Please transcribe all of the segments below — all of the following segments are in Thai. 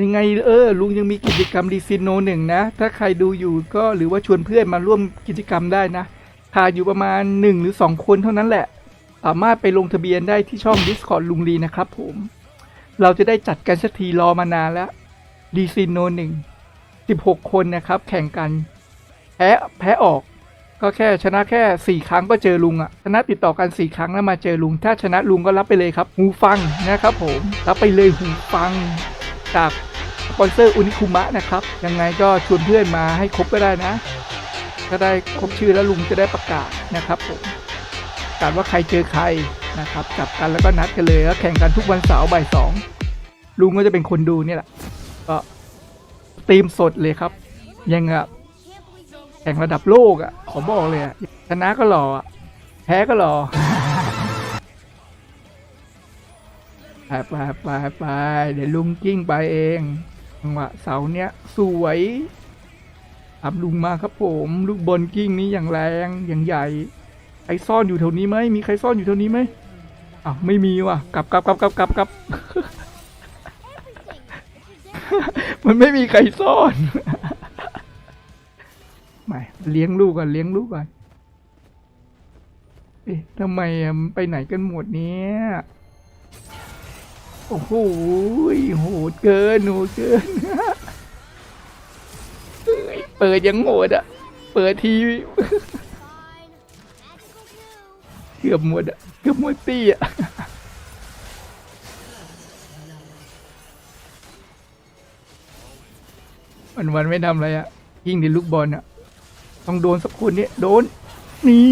ยังไงเออลุงยังมีกิจกรรมดีซินโนหนึ่งนะ ถ้าใครดูอยู่ก็หรือว่าชวนเพื่อนมาร่วมกิจกรรมได้นะขาดอยู่ประมาณ 1 หรือ 2 คนเท่านั้นแหละ สามารถไปลงทะเบียนได้ที่ช่อง Discord ลุงลีนะครับผม เราจะได้จัดกันสักทีรอมานานแล้วดีซินโนหนึ่งสิบหกคนนะครับ แข่งกันแพ้แพ้ออก ก็แค่ชนะแค่สี่ครั้งก็เจอลุงอะชนะติดต่อกันสี่ครั้งแล้วมาเจอลุง ถ้าชนะลุงก็รับไปเลยครับหูฟังนะครับผมรับไปเลยหูฟังจาก สปอนเซอร์อุนิคุมะนะครับ ยังไงก็ชวนเพื่อนมาให้ครบก็ได้นะ ก็ได้ครบชื่อแล้วลุงจะได้ประกาศนะครับผมประกาศว่าใครเจอใครนะครับจับกันแล้วก็นัดกันเลยแล้วแข่งกันทุกวันเสาร์บ่ายสองลุงก็จะเป็นคนดูเนี่ยแหละก็ตีมสดเลยครับ ยังกับแข่งระดับโลกอะขอบอกเลยอะชนะก็หล่ออะแพ้ก็หล่อไปไปไปไปเดี๋ยวลุงกิ้งไปเอง จังหวะเสาเนี้ยสวยตามลุงมาครับผม ลูกบอลกิ้งนี้อย่างแรงอย่างใหญ่ใครซ่อนอยู่แถวนี้ไหมมีใครซ่อนอยู่แถวนี้ไหมอ้าวไม่มีว่ะกลับกลับกลับกลับกลับกลับมันไม่มีใครซ่อนไม่เลี้ยงลูกก่อนเลี้ยงลูกก่อนเอ๊ะทำไมไปไหนกันหมดเนี้ย โอ้โหโหดเกินโหดเกินเฮ้ยเปิดยังโหดอะ เปิดทีเกือบหมดอะ เกือบหมดตี้อะวันวันไม่ทำอะไรอะ ยิงดิลูกบอลอะ ต้องโดนสักคนเนี่ยโดน นี่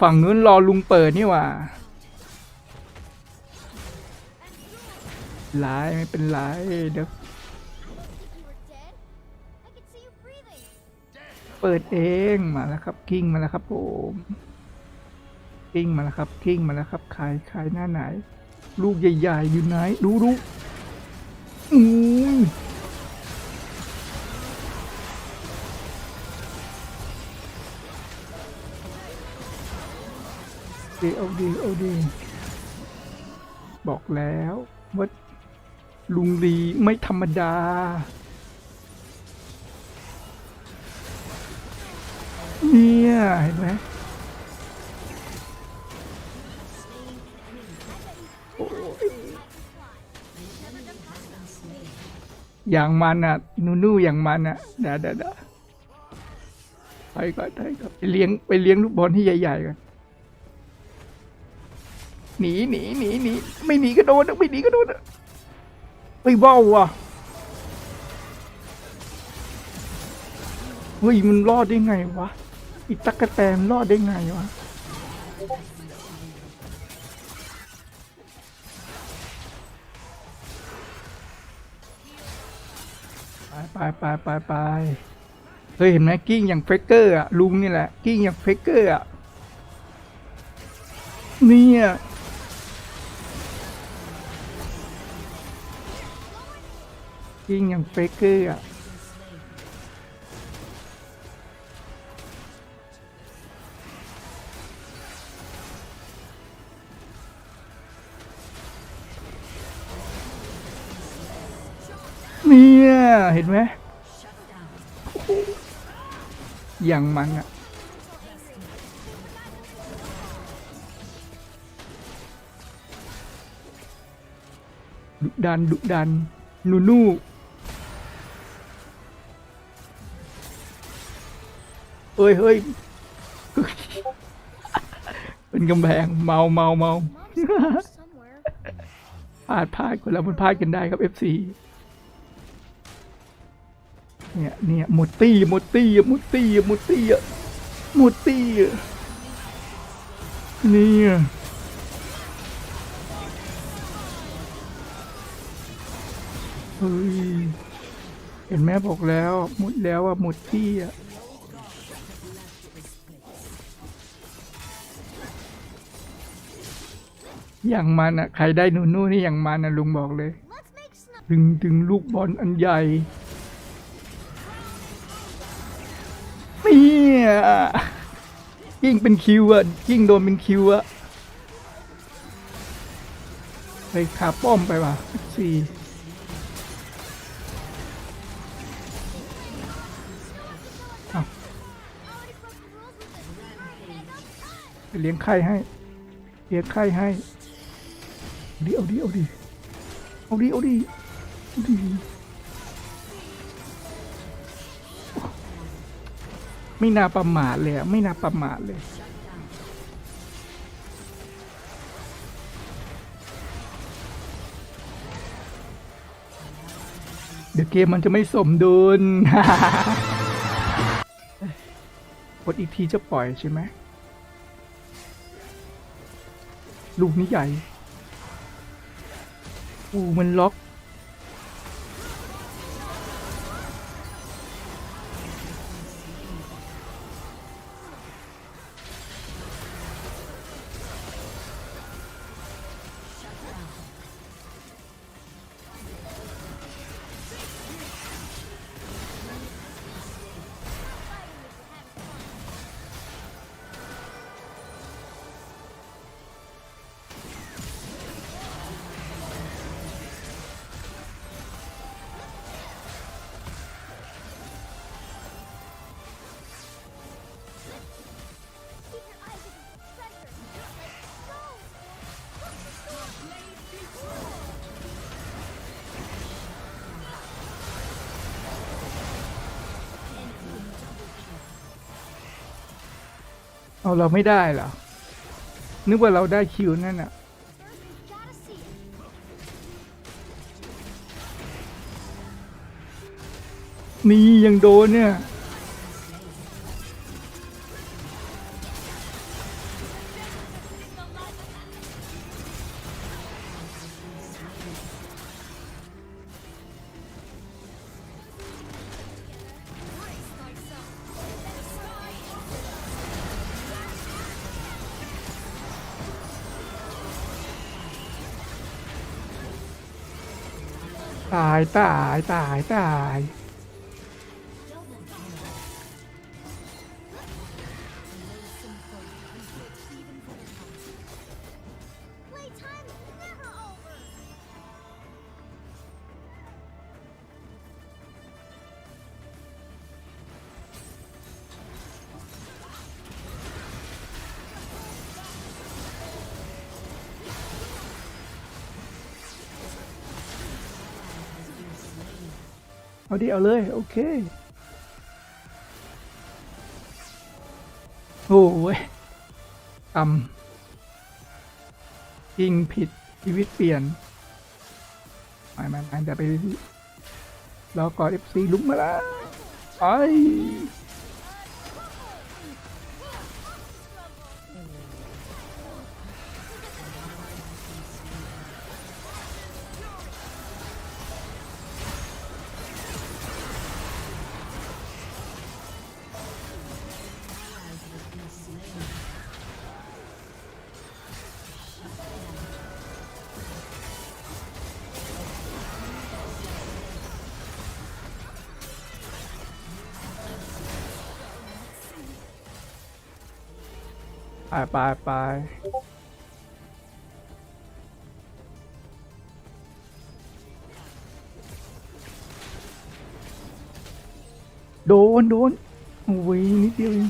ฝั่งนู้นรอลุงเปิดนี่ว่าไลายไม่เป็นไรเดี๋ยวเปิดเองมาแล้วครับกิ้งมาแล้วครับผมกิ้งมาแล้วครับกิ้งมาแล้วครับขายขายหน้าไหน ลูกใหญ่ๆอยู่ไหนดูดูอืม ดีเอดีบอกแล้วว่าลุงลีไม่ธรรมดา เนี่ย เห็นไหมโอ้ยอย่างมันอะ นูนูอย่างมันอะเดี๋ยวเดี๋ยวเดี๋ยวไปก่อนไปก่อนไปเลี้ยงไปเลี้ยงลูกบอลที่ใหญ่ๆก่อน หนีหนีหนีหนีไม่หนีก็โดนไม่หนีก็โดนไม่เบ้าว่ะเฮ้ยมันรอดได้ไงวะอีตักกะแตนรอดได้ไงวะไปไปไปไปไปเคยเห็นไหมกิ้งอย่างเฟกเกอร์อะลุงนี่แหละกิ้งอย่างเฟกเกอร์อะเนี่ย กิ้งอย่างเฟกเกอร์อะเนี่ยเห็นไหมอย่างมันอะดุดันดุดัน นูนู เฮ้ยเฮ้ยเป็นกำแพงเมาเมาเมาพลาดพลาดคนเรามันพลาดกันได้ครับ FC เนี่ยเนี่ยหมดตี้หมดตี้หมดตี้หมดตี้หมดตี้เนี่ยเฮ้ยเห็นแม่บอกแล้ว หมดแล้วอะหมดที่อะ อย่างมันอะใครได้นูนู่นี่อย่างมันอะลุงบอกเลยดึงดึงลูกบอลอันใหญ่เนี่ยยิ่งเป็นคิวอะยิ่งโดนเป็นคิวอะไปขาป้อมไปว่ะสี่เลี้ยงไข่ให้ เลี้ยงไข่ให้ ดิเอาดิเอาดิเอาดิเอาดิเอาดิไม่น่าประมาทเลยอะไม่น่าประมาทเลยเดี๋ยวเกมมันจะไม่สมดุลกดอีกทีจะปล่อยใช่ไหมลูกนี้ใหญ่ อู้มันล็อก เอาเราไม่ได้เหรอ นึกว่าเราได้คิวนั่นอะนี่ยังโดนเนี่ย ตายตายตายตาย เอาดิเอาเลย โอเค โอ้ยกำยิงผิดชีวิตเปลี่ยนไม่ไม่ไม่เดี๋ยวไปรอก่อนเอฟซีลุกมาแล้วไอ ไปไปไปโดนโดนโอ้ยนิดเดียวเอง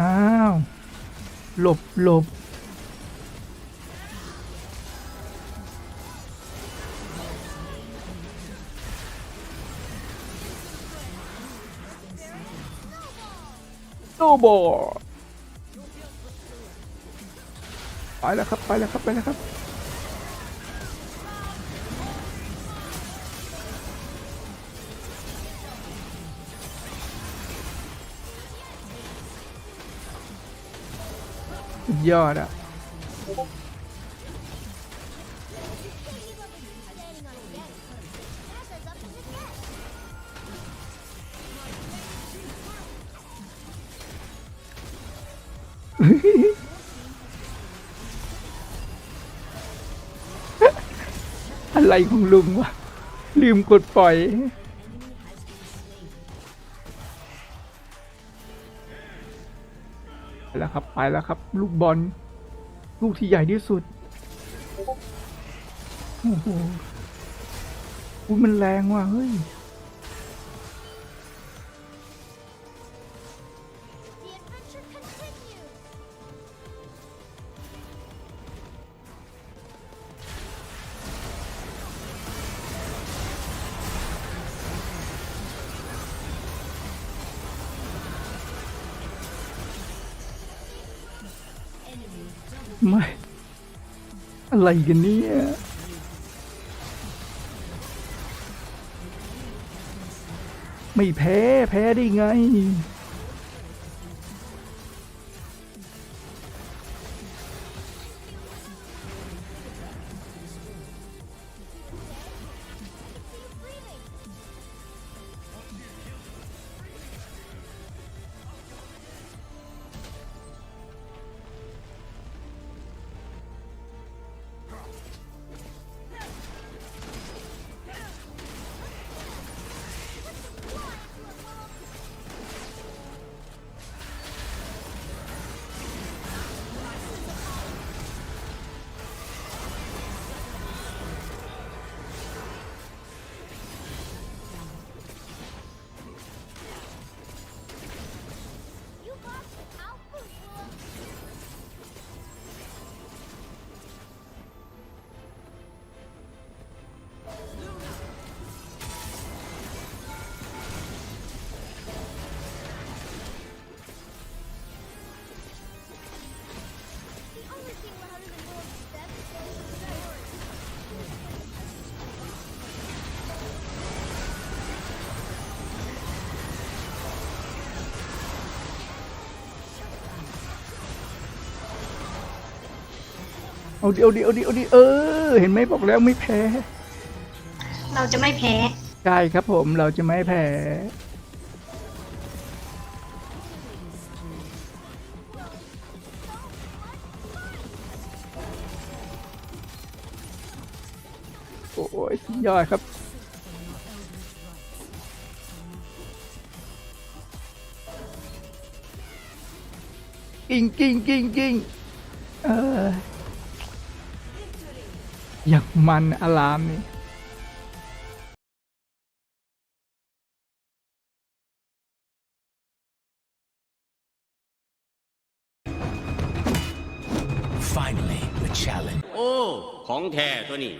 อ้าว หลบหลบ โนบอไปแล้วครับ ไปแล้วครับ ไปแล้วครับ ยอดอะ อะไรของลุงวะ ลืมกดปล่อย ไปแล้วครับ ไปแล้วครับ ลูกบอล ลูกที่ใหญ่ที่สุด โอ้โหมันแรงว่ะ เฮ้ย ไม่ อะไรกันเนี่ยไม่แพ้ แพ้ได้ไง ดิเอาดิเอาดิเอาดิเออ เห็นไหมบอกแล้วไม่แพ้ เราจะไม่แพ้ ใช่ครับผมเราจะไม่แพ้ โอ้ยสุดยอดครับ กิ้งกิ้งกิ้งกิ้งเออ อย่างมันอารามนี่ Finally, the challenge. โอ้ ของแท้ตัวนี้